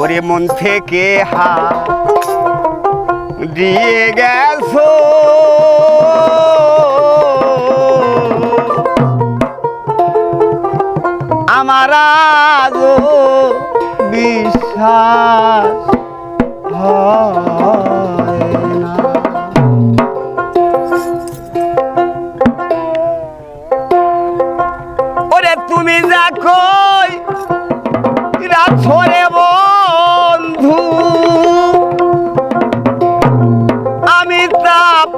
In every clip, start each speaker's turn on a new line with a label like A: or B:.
A: ওরে মন থেকে হা দিয়ে গেছো। আমার বিশ্বাস ওরে তুমি দেখো কই, রাত সরে বল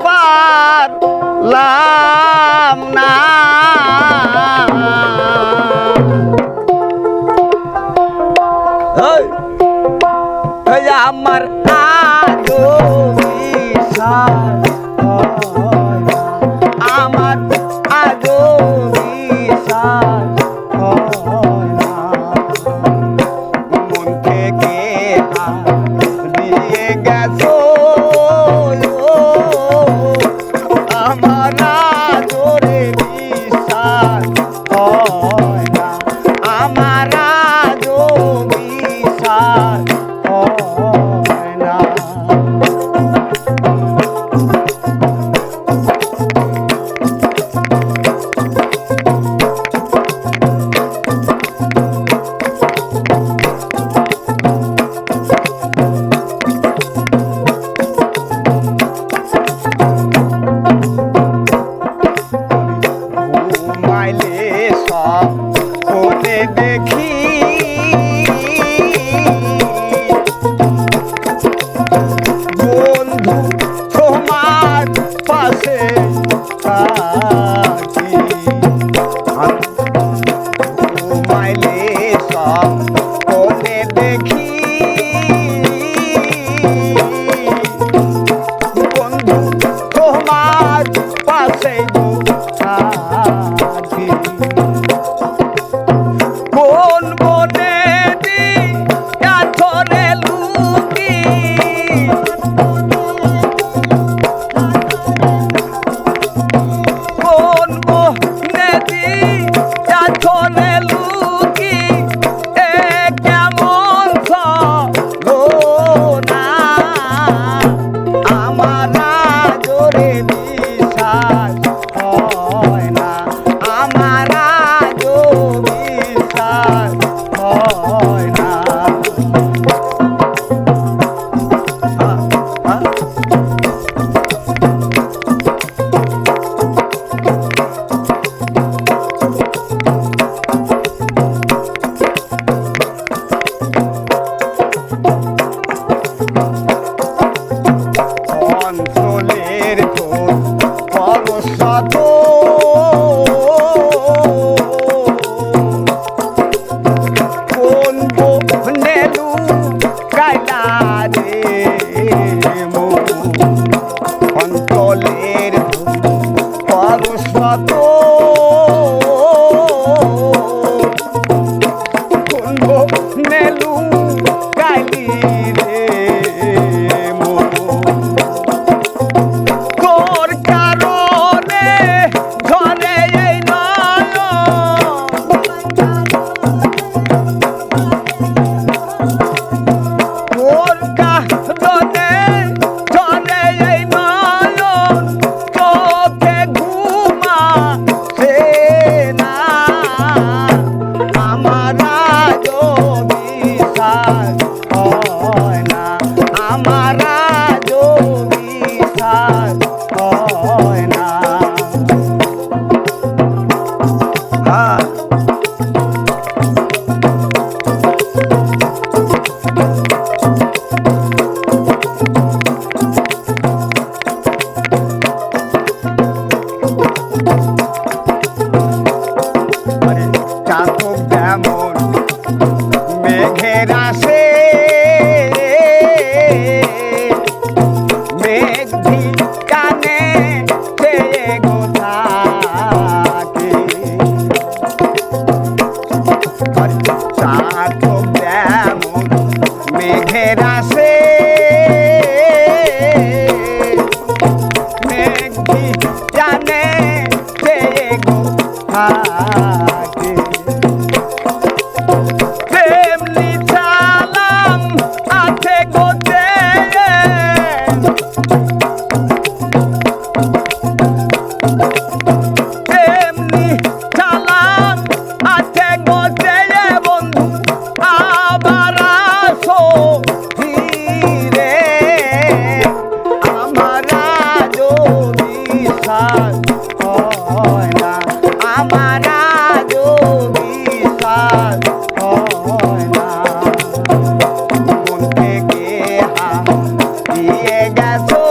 A: পারলাম না। আমার আদর মায়া যোগী সার বাঁধো কোন বনে লু কাটা রে? বিশ্বাস হয় না। আমার আজও বিশ্বাস হয় না। মন থেকে হাম দিয়ে গেছো